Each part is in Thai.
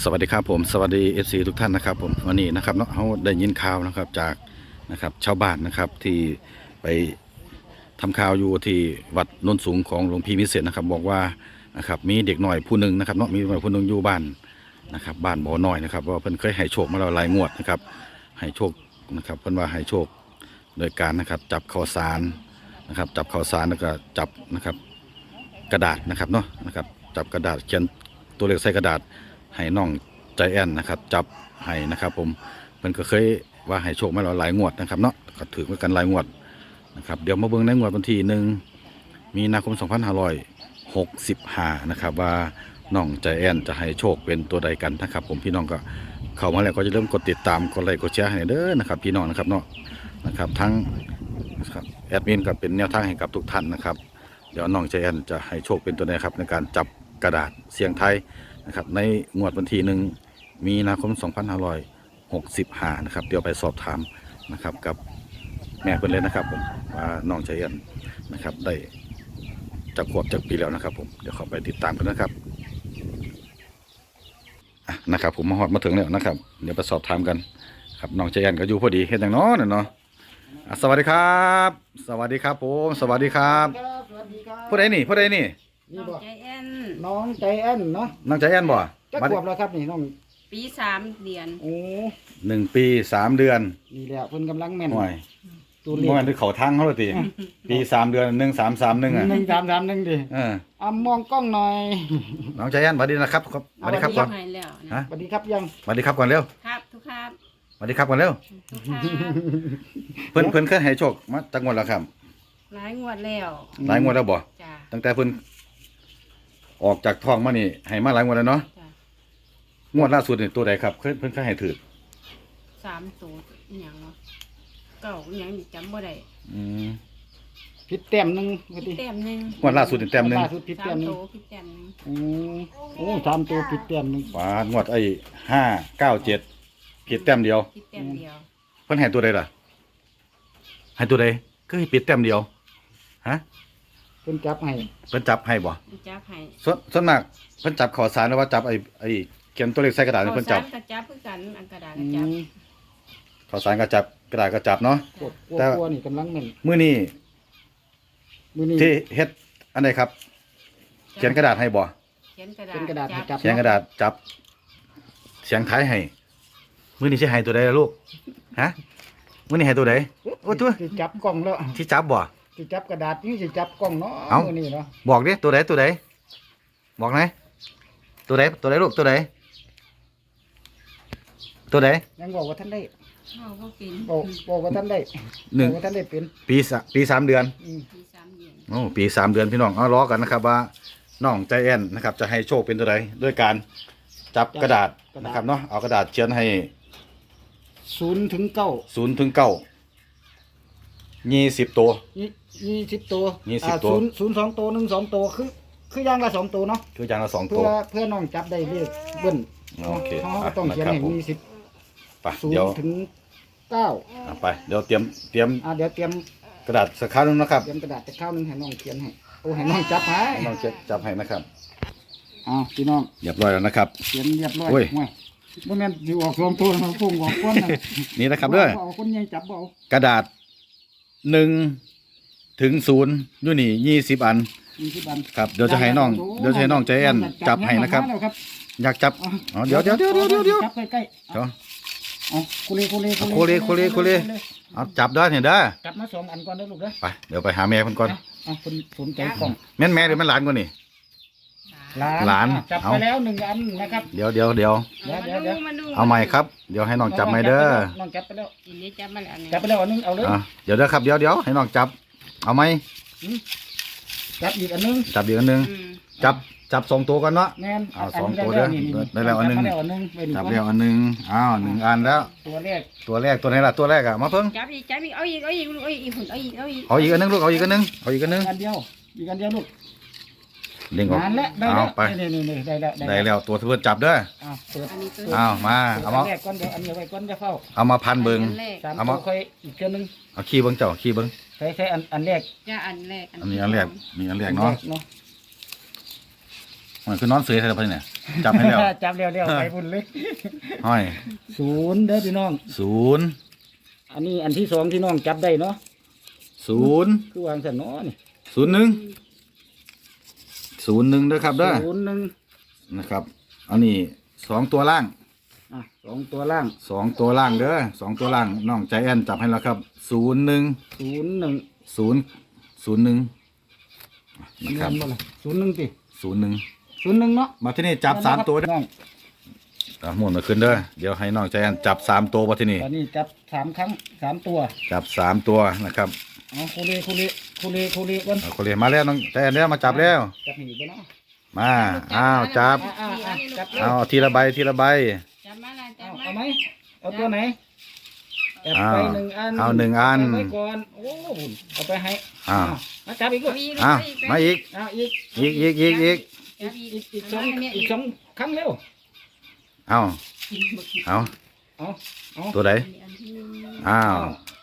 สวัสดีครับผมสวัสดีเอซีทุกท่านนะครับผมวันนี้นะครับเนาะเขาได้ยินข่าวนะครับจากนะครับชาวบ้านนะครับที่ไปทำข่าวอยู่ที่วัดนนสูงของหลวงพี่มิเศษนะครับ บอกว่านะครับมีเด็กหน่อยผู้หนึ่งนะครับเนาะมีเด็กหน่อยผู้หนึ่งอยู่บ้านนะครับบ้านบ่อน้อยนะครับว่าเพิ่นเคยให้โชคมาแล้วหลายงวดนะครับให้โชคนะครับเพิ่นว่าให้โชคโดยการนะครับจับข้าวสารนะครับจับข้าวสารแล้วก็จับนะครับกระดาษนะครับเนาะนะครับจับกระดาษเขียนตัวเลขใส่กระดาษ ให้น้องใจแอนนะครับ จับให้นะครับ ผมเพิ่นก็เคยว่าให้โชคมาแล้วหลายงวดนะครับเนาะก็ถือมากันหลายงวดนะครับ เดี๋ยวมาเบิ่งในงวดวันที่หนึ่งมีนาคม 2565นะครับว่าน้องใจแอนจะให้โชคเป็นตัวใดกันนะครับ ผมพี่น้องก็เข้ามาแล้วก็จะเริ่มกดติดตามกดไลค์กดแชร์ให้เด้อนะครับ พี่น้องนะครับเนาะนะครับทั้งครับแอดมินก็เป็นแนวทางให้กับทุกท่านนะครับ เดี๋ยวน้องใจแอนจะให้โชคเป็นตัวใดครับในการจับกระดาษเสียงไทย นะครับในงวดวันที่หนึ่งมีนาคม 2565นะครับเดี๋ยวไปสอบถามนะครับกับแม่เพิ่นเลยนะครับผมว่าน้องใจเย็นนะครับได้จักขวบจักปีแล้วนะครับผมเดี๋ยวเข้าไปติดตามกันนะครับอะนะครับผมมาฮอดมาถึงแล้วนะครับ เดี๋ยวไปสอบถามกัน ครับน้องใจเย็นก็อยู่พอดีเฮ็ดอย่างน้อน่ะเนาะอะสวัสดีครับ สวัสดีครับผม สวัสดีครับครับสวัสดีครับผู้ใดนี่ผู้ใดนี่ นี่น้องบ่ใจแอนน้องใจแอนเนาะน้องใจเย็นบ่จะบัดขวบแล้วครับนี่น้องปีสามเดือนโอ้หนึ่งปีสามเดือนนี่แหละเพิ่นกำลังแม่นห่วยตัวเลเมื่อขวานที่เขาทั้งเขาเลยตีปีสามเดือนหนึ่งสามสามหนึ่งอะหนึ่งสามสามหนึ่งดิเอออะมองกล้องหน่อยน้องใจแอนสวัสดีนะครับครับสวัสดีครับก่อนให้แล้วนะฮะ สวัสดีครับยังสวัสดีครับก่อนเร็วครับทุกครับสวัสดีครับก่อนเร็วทุกครับเพิ่นเพิ่นเคยให้โชคมาจังหวัดแล้วครับหลายงวดแล้วหลายงวดแล้วบ่จ้าตั้งแต่เพิ่น ออกจากท้องมานี่ให้มาหลายงวดแล้วเนาะจ้างวดล่าสุดนี่ตัวใดครับเพิ่นเพิ่นเคยให้ถือสามตัวอหย่างเนาะเก่าอหย่างนี่จำบ่ได้อืมผิดแต้มหนึ่งพอพี่ดีแต้มหนึ่งงวดล่าสุดนี่แต้มหนึงล่าสุดผิดสาแต้มมหนึ่งตัวพี่แต้มหนึ่งโอ้โอ้สามตัวผิดแต้มหนึ่งวาดงวดไอ้ห้าเก้าเจ็ดผิดแต้มเดียว พี่แต้มเดียวเพิ่นให้ตัวใดล่ะให้ตัวใดก็ให้ผิดแต้มเดียวฮะ เพิ่นจับให้เพิ่นจับให้บ่จับให้ส่วนส่วนมากเพิ่นจับขอสารหรือว่าจับไอ้ไอ้เขียนตัวเลขใส่กระดาษนี่เพิ่นจับ ข้าวสารก็จับคือกันอันกระดาษอืก็จับมขอสารก็จับกระดาษก็จับเนาะกดกลัวแต่กลัวนี่กำลังแม่นมื้อนี้มื้อนี้ ที่เฮ็ดอันใดครับ เขียนกระดาษให้บ่เขียนกระดาษเป็นกระดาษให้จับ เขียนกระดาษจับ เสียงท้ายให้มื้อนี้สิให้ตัวใดล่ะลูกฮะมื้อนี้ให้ตัวใดโอ้ตัวสิจับกล้องแล้วที่จับบ่ สิจับกระดาษนี่สิจับกล้องเนาะเอ้า มื้อนี้เนาะบอกดิตัวใดตัวใดบอกไหนอยตัวใดตัวใดลูกตัวใดตัวใดยังบอกว่าท่านได้ข้าวก็กินบอกบอกว่าท่านได้หนึ่งบอกว่าท่านได้เป็นปีสะปีสามเดือน อืมปีสามเดือนโอ้ปีสามเดือนพี่น้องเอาล้อกันนะครับว่าน้องใจแอนนะครับจะให้โชคเป็นตัวใดด้วยการจับกระดาษนะครับเนาะเอากระดาษเขียนให้ศูนย์ถึงเก้าศูนย์ถึงเก้า ยี่สิบตัว ยี่ยี่สิบตัวยี่สิบอ่าตัว ศูนย์ศูนย์สองตัวหนึ่งสองตัวคือ คืออย่างละสองตัวเนาะคืออย่างละสองเพื่ตัว อเพื่อน้องจับได้เลขเบิ้ลโอเคเขาอะต้องเขียนนะครับให้ผมยี่สิบไปศูนเดี๋ยวย์ถึงเก้าอะไป เดี๋ยวเตรียมเตรียมอ่าเดี๋ยวเตรียมกระดาษสักครั้งนึงนะครับเตรียมกระดาษจะข้าวหนึงให้น้องเขียนให้โอ้ให้น้องจับให้ให้น้องเช็ดจับให้นะครับอ้าวพี่น้องเรียบร้อยแล้วนะครับ เขียนเรียบร้อยโอ้ย ห่วยบ่แม่นสิออกสองตัวมันพุ่งออกก้นน่ะนี่นะครับเด้อเอาคนใหญ่จับบ่เอากระดาษ หนึ่งถึงศูนย์อยู่นี่ยี่สิบอันยี่สิบอันครับเดี๋ยวจะให้น้องเดี๋ยวจะให้น้องใจแอนจับให้นะครับ มาแล้วครับอยากจับอ๋อเดี๋ยวเดี๋ยวเดี๋ยวเดี๋ยวเดี๋ยวเดี๋ยวจับใกล้ๆเดี๋ยวเอาคุเลคุเลเอาคุเลคุเลคุเลเอาจับได้เนี่ยเด้อจับมาสองอันก่อนเด้อลูกเด้อไปเดี๋ยวไปหาแม่เพิ่นก่อนเอาเอาคนสนใจกล่อง แม่นแม่หรือแม่นหลานก่อนนี่ หลานอะจับเอาไปแล้วหนึ่งอันนะครับเดี๋ยวเดี๋ยวเดี๋ยวเดี๋ยวเดี๋ยวเดี๋ยวมาดูเอาใหม่ครับ เดี๋ยวให้น้องจับใหม่เด้อน้องจับไปแล้วอันนี้จับมาแล้วเนี่ยจับไปแล้วอันหนึงเอาเลยอะเดี๋ยวเด้อครับเดี๋ยวเดี๋ยวให้น้องจับ เอาไหมจับอีกอันหนึงจับอีกอันหนึงอืมจับจับสองตัวกันเนาะแม่นเอาสองนนี้ตัวเด้อนี่นี่ได้แล้วอันหนึ่งจับมาแล้วอันหนึงไปหนึ่งจับก้อนแล้วอันหนึงอ้าวหนึ่งอันแล้ว ตัวแรกตัวแรกตัวไหนล่ะตัวแรกอะมาเพิ่งจับอีกจับอีกเอาอีกเอาอีกเอาอีกเอาอีกเอาอีกเอาอีกอันหนึงลูกเอาอีกอันหนึงเอาอีกอันหนึง อันเดียวอีกอันเดียวลูก เด้งออกนานแล้วได้เอาแล้วไป นี่นี่นี่ได้แล้วได้แล้วตัวที่เพื่อนจับเด้ออ้าวเปิดอันนี้ตัวอ้าวมา เอามา อันแรกก่อนเดี๋ยวอันเดียวไว้ก่อนจะเฝ้าเอามาพันเบิง อันแรกสามเอาตัมาวค่อยอีกเทื่อนึงเอาขี้เบิงเจ้าขี้เบิงใช้ใช้อันอันแรกจ้าอันแรกอันนี้อันแรกนี่อันแรกเนาะเนาะมันคือนอนเสือใช่ไหมเนี่ยจับให้แล้ว จับเร็วเร็วไปบุญเลยห้อยศูนย์เด้อพี่น้อง ศูนย์อันนี้อันที่สองที่น้องจับได้เนาะศูนย์คือวางสันเนาะนี่ศูนย์หนึ่ง ศูนย์หนึ่งเด้อครับเด้อศูนย์หนึ่งนะครับอันนี้สองตัวล่างอะสองตัวล่างสองตัวล่างเด้อสองตัวล่างน้องใจแอนจับให้แล้วครับศูนย์หนึ่งศูนย์หนึ่งศูนย์ศูนย์หนึ่งนะครับเงินบ่ล่ะศูนย์หนึ่งสิศูนย์หนึ่งศูนย์หนึ่งเนาะมาที่นี่จับสามตัวเด้อน้องอะหมุนมาขึ้นเด้อเดี๋ยวให้น้องใจแอนจับสามตัวมาที่นี่ตอนนี้จับสามครั้งสามตัว จับสามตัวนะครับ เอาคุเรคุเรคุเรคุเรก่อนเอาคนเรียนมาแล้วน้องใจแอนแล้วมาจับแล้วจับหนีไปเนาะมาอ้าวจับอะอะอะจับเอาทีละใบทีละใบจับมาละจัเอาบมาเอาไหมเอาตัวไหนแอบเอาไปหนึ่งอันเอาหนึ่งอันเาไว้ก่อนโอ้บุญเอาไปให้อ้าว มาจับอีกลูเอากอีกอ้าวมาอีกเอาอีกอีกอีกอีกอีกจับอีอีกกอีกสองอีกสองครั้งเร็วเอาเอาเอาเอาตัวไหนอันที่หนึ่งอ้าว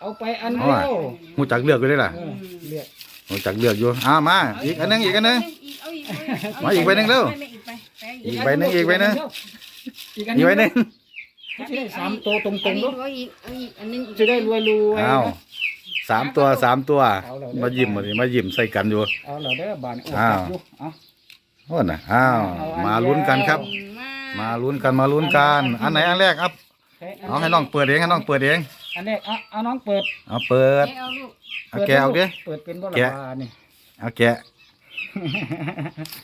เอาไปอันเอาเดีอะยวหูจักเลือกอยู่ได้ล่ะเออเรียกหูจักเลือกอยู่อ้าวมาอีกอันหนึงอีกอันหนึง เอาอีกมาอีกใบหนึ่งเร็วอีกใบไปอีกใบหนึ่งอีกใบหนึ่ง อีกอันอีกใบหนึ่งจะได้สามตัวตรงๆลูลูกกเอาอีกเอาอีกอันนึงจะได้รวยรวย อ้าวสามตัวสามตัว เอาแล้ว มายิ้มมาดิมายิ้มใส่กันอยู่ เอาแล้วเด้อบานโอ้อ้าว จับอยู่เอา โอ้น่ะอ้าวมาลุ้นกันครับมาลุ้นกันมาลุ้นกัน อันไหนอันแรกครับเฮ้ยเอาให้น้องเปิดเองให้น้องเปิดเอง อันแรกเอาเอาน้องเปิดเอาเปิด เอาลูกเอาแกะเอาดิ เปิดเป็นบ่ละแกะ บานี่ เอาแกะ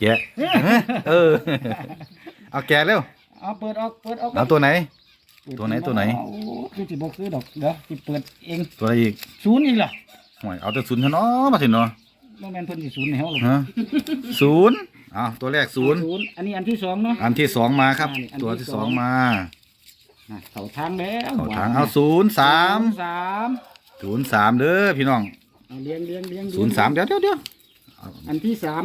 แกะ เออ เอาแกะเร็ว เอาเปิดออกเปิดออกเอาตัวไหน เปิดตัวไหนตัวไหน โอ้คือสิบ่คือดอกเดี๋ยวสิเปิดเองตัวอะไรอีกศูนย์อีกล่ะห่วยเอาแต่ศูนย์เถอะเนาะมาสิเนาะบ่แม่นเพิ่นสิศูนย์ให้เฮาหรอกฮะศูนย์อ้าวตัวแรกศูนย์ ศูนย์อันนี้อันที่สองเนาะ อันที่สองมาครับ อันอันที่ตัวที่สสออง งมา อะเข้าทางแล้วเอาทางเอาศูนย์สามสามศูนย์สามเด้อพี่น้องเอาเลี้ยงเลี้ยงเลี้ยงศูนย์สามเดี๋ยวเดี๋ยวเดี๋ยวอันที่สาม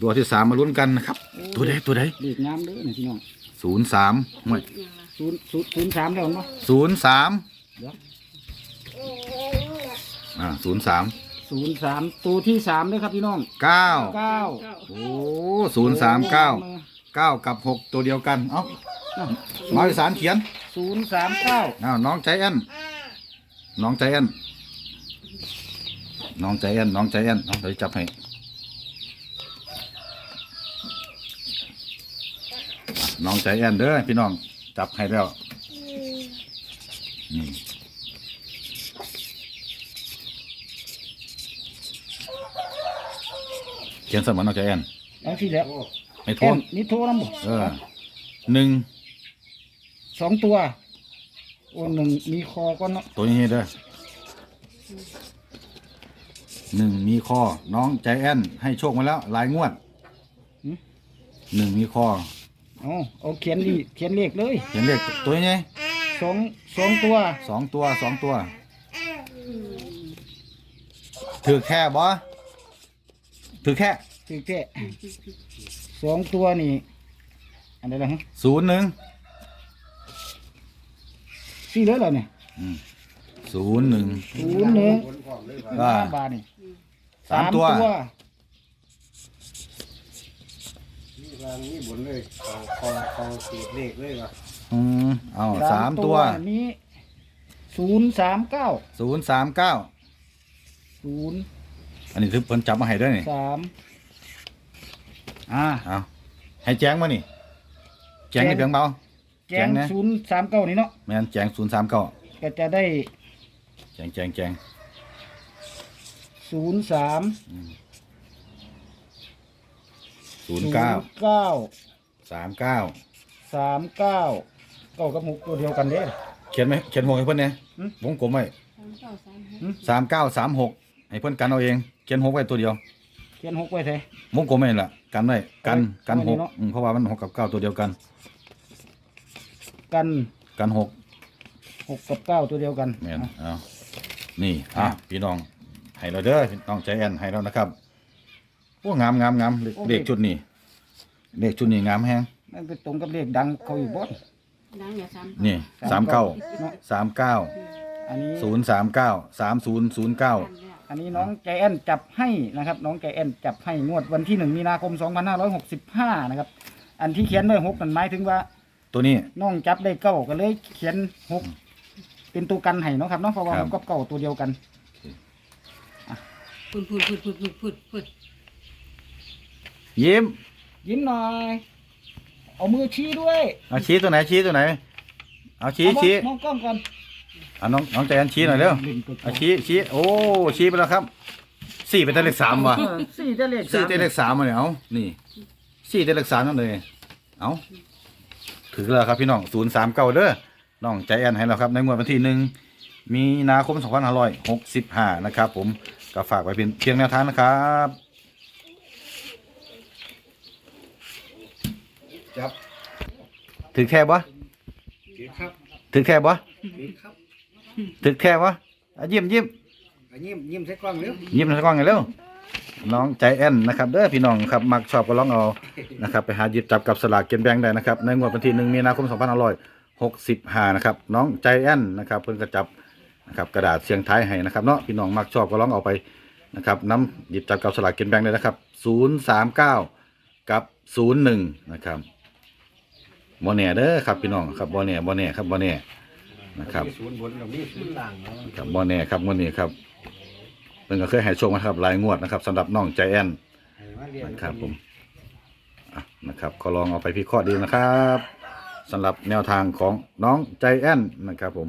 ตัวที่สามมาลุ้นกันนะครับ ตัวใดตัวใดเลขงามเด้อนี่พี่น้องศูนย์สามห่วยอย่างละศูนย์ศูนย์ศูนย์สามแล้วเนาะศูนย์สามเดี๋ยวอ่าศูนย์สามศูนย์สามตัวที่สามเด้อครับพี่น้องเก้าเก้าโอ้ศูนย์สามเก้าเก้ากับหกตัวเดียวกันเอ้า มาอีสานเขียนศูนย์สามเก้าอ้าวน้องใจแอนน้องใจแอนน้องใจแอนน้องใจแอนเอาเดี๋ยวจับให้อะน้องใจแอนเด้อพี่น้องจับให้แล้วนี่เขียนสมานน้องใจแอนเอาที่แล้วไม่โทแอษมนี่โทรน้ำบ่เออหนึ่ง สองตัว โอ้หนึ่งมีคอก็เนาะตัวนี้เด้อหนึ่งมีคอ น้องใจแอนให้โชคมาแล้วหลายงวดหนึ่งมีคอเอาเอาเขียนดิเขียนเลขเลยเห็นเลขตัวนี้ไงสองสองตัวสองตัวสองตัวถือแค่บอถือแค่ถึกแค่สองตัวนี่อันไหนล่ะฮะศูนย์หนึ่ง สี่เลยเหรอเนี่ยศูนย์หนึ่งศูนย์หนึ่งอ่าห้าบาทนี่สามตัวนี่วางนี่บนเลยเขาเขาเขาสีเลขเลยว่ะอืมเอาสามตัวนี้ศูนย์สามเก้าศูนย์สามเก้าศูนย์อันนี้คือเพิ่นจับมาให้ด้วยนี่สามอ่าเอาให้แจ้งมานี่แจ้งให้เพียงเบาแจแจ้งงนะศูนย์สามเก้านี่เนาะแม่นแจ้งศูนย์สามเก้าก็จะได้แจ้งแจ้งแจ้งศูนย์สามศูนย์เก้าเก้าสามเก้าสามเก้าเก้ากับหกตัวเดียวกันเด้เขียนไหมเขียนหกให้เพื่อนเนี่ยหืมวงกลมไว้สามเก้าสามหกสามเก้าสามหกให้เพื่อนกันเอาเอง เขียนหกไว้ตัวเดียว เขียนหกไว้เถอะวงกลมไม่ละกันไว้กันกันหกเอาไว้เนาะอืมเพราะว่ามันหกกับเก้าตัวเดียวกัน กันกันหกหกกับเก้าตัวเดียวกันแม่นอะเอานี่อะพี่น้องให้เราเด้อพี่น้องใจแอนให้เรานะครับโอ้งามงามงามเลขเลขชุดนี้เลขชุดนี้งามแฮงมันไปตรงกับเลขดังเขาอยู่บ่อนดังอย่าสามนี่สามเก้าเนาะสามเก้าอันนี้ศูนย์สามเก้าสามศูนย์ศูนย์เก้าอันแล้วอันนี้น้องใจแอนจับให้นะครับ น้องใจแอนจับให้งวดวันที่หนึ่งมีนาคม2565นะครับ อันที่เขียนด้วยหกนั่นหมายถึงว่า ตัวนี้ น้องจับได้เก้าก็เลยเขียนหกเป็นตัวกันให้เนาะครับเนาะเพราะว่าครับ มันก็เก้าตัวเดียวกัน พูดพูดพูดพูดพูดพูดพูดยิ้มยิ้มหน่อย เอามือชี้ด้วยเอาชี้ตัวไหนชี้ตัวไหน เอาชี้เอาชี้มองกล้องก่อนเอาน้องน้องใจแอนชี้หน่อยเร็วเอาชี้ชี้โอ้ชี้ไปแล้วครับสี่เป็นตัวเลขสามว่ะเออสี่จะเลขสี่สามตัวเลขสามมาเนี่ยเอานี่สี่ตัวเลขสามนั่นเลยเอา ถือแล้วครับพี่น้องศูนย์สามเก้าเด้อน้องใจแอนให้เราครับในงวดวันที่หนึ่งมีนาคมสองพันห้าร้อยหกสิบห้านะครับ ผมก็ฝากไว้เป็นเพียงแนวทางนะครับจับถือแค่บ่เดี๋ยวครับถือแค่บ่เดี๋ยวครับถือแค่บ่อะยิ้มยิ้มอันยิ้มยิ้มใส่กล้องเร็วยิ้มใส่กล้องกันเร็ว น้องใจแอนนะครับเด้อพี่น้องครับมักชอบก็ลองเอานะครับไปหาหยิบจับกับสลากเกินแบงได้นะครับในงวดวันที่หนึ่งมีนาคม2565นะครับน้องใจแอนนะครับเพิ่นก็จับนะครับกระดาษเสียงท้ายให้นะครับเนาะพี่น้องมักชอบก็ลองเอาไปนะครับน้ำหยิบจับกับสลากเกินแบงได้นะครับ039กับ01นะครับบ่แน่เด้อครับพี่น้องครับบ่แน่บ่แน่ครับบ่แน่นะครับมีศูนย์บนกับมีศูนย์ล่างเนาะครับบ่แน่ครับงวดนี้ครับ เพิ่นก็เคยให้โชคมาครับหลายงวดนะครับสำหรับน้องใจแอนให้มาเรียนนะครับผมอะนะครับก็ลองเอาไปพิเคราะห์ดูนะครับสำหรับแนวทางของน้องใจแอนนะครับผม